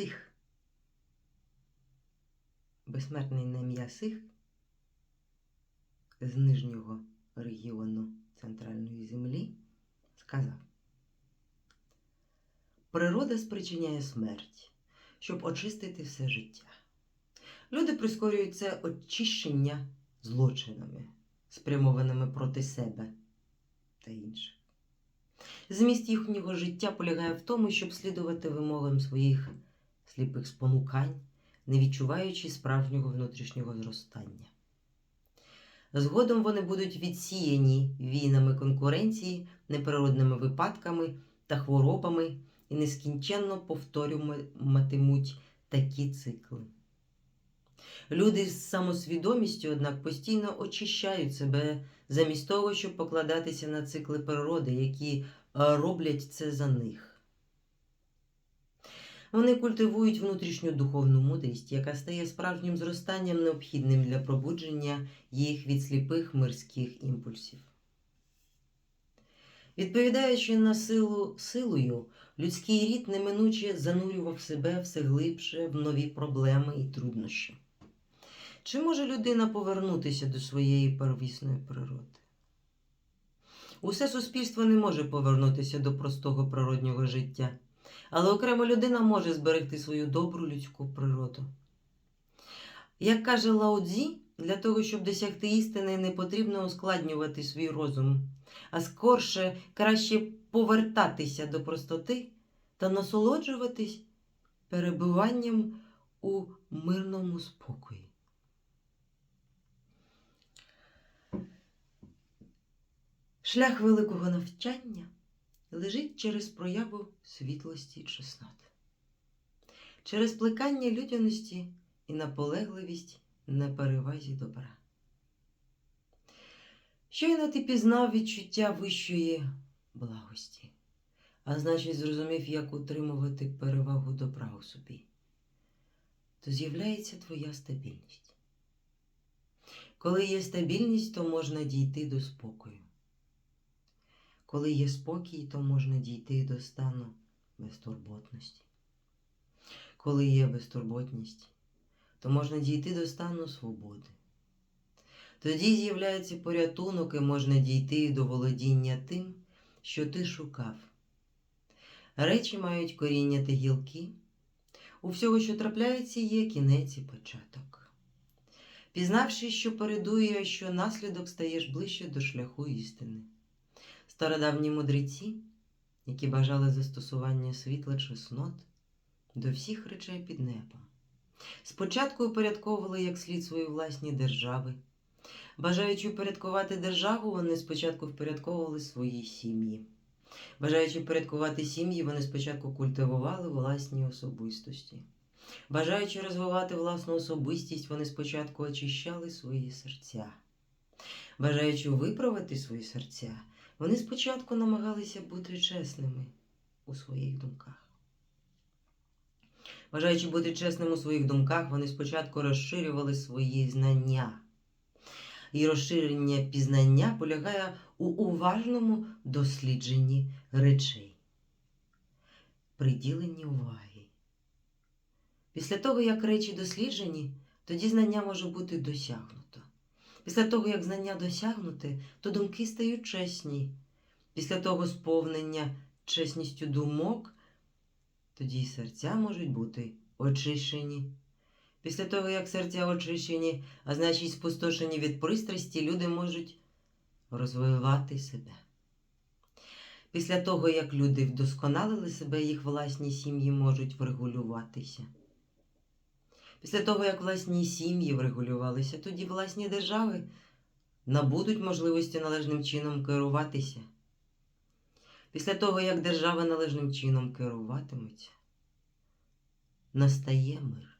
Сих. Безсмертний на ім'я Сих з нижнього регіону центральної землі сказав: Природа спричиняє смерть, щоб очистити все життя. Люди прискорюють це очищення злочинами, спрямованими проти себе та інших. Зміст їхнього життя полягає в тому, щоб слідувати вимогам своїх сліпих спонукань, не відчуваючи справжнього внутрішнього зростання. Згодом вони будуть відсіяні війнами конкуренції, неприродними випадками та хворобами і нескінченно повторюватимуть такі цикли. Люди з самосвідомістю, однак, постійно очищають себе замість того, щоб покладатися на цикли природи, які е, роблять це за них. Вони культивують внутрішню духовну мудрість, яка стає справжнім зростанням, необхідним для пробудження їх від сліпих мирських імпульсів. Відповідаючи на силу силою, людський рід неминуче занурював себе все глибше в нові проблеми і труднощі. Чи може людина повернутися до своєї первісної природи? Усе суспільство не може повернутися до простого природнього життя, але окрема людина може зберегти свою добру людську природу. Як каже Лао Цзі, для того, щоб досягти істини, не потрібно ускладнювати свій розум, а скорше краще повертатися до простоти та насолоджуватись перебуванням у мирному спокої. Шлях великого навчання лежить через прояву світлості чеснот, через плекання людяності і наполегливість на перевазі добра. Щойно ти пізнав відчуття вищої благості, а значить, зрозумів, як утримувати перевагу добра у собі, то з'являється твоя стабільність. Коли є стабільність, то можна дійти до спокою. Коли є спокій, то можна дійти до стану безтурботності. Коли є безтурботність, то можна дійти до стану свободи. Тоді з'являється порятунок і можна дійти до володіння тим, що ти шукав. Речі мають коріння та гілки. У всього, що трапляється, є кінець і початок. Пізнавши, що передує, що наслідок стаєш ближче до шляху істини. Стародавні мудреці, які бажали застосування світла чеснот до всіх речей під небом. Спочатку упорядковували як слід свої власні держави. Бажаючи упорядкувати державу, вони спочатку впорядковували свої сім'ї. Бажаючи впорядкувати сім'ї, вони спочатку культивували власні особистості. Бажаючи розвивати власну особистість, вони спочатку очищали свої серця. Бажаючи виправити свої серця, вони спочатку намагалися бути чесними у своїх думках. Бажаючи бути чесним у своїх думках, вони спочатку розширювали свої знання. І розширення пізнання полягає у уважному дослідженні речей, приділенні уваги. Після того, як речі досліджені, тоді знання може бути досягнуто. Після того, як знання досягнуте, то думки стають чесні. Після того сповнення чесністю думок, тоді й серця можуть бути очищені. Після того, як серця очищені, а значить спустошені від пристрасті, люди можуть розвивати себе. Після того, як люди вдосконалили себе, їх власні сім'ї можуть врегулюватися. Після того, як власні сім'ї врегулювалися, тоді власні держави набудуть можливості належним чином керуватися. Після того, як держави належним чином керуватимуться, настає мир.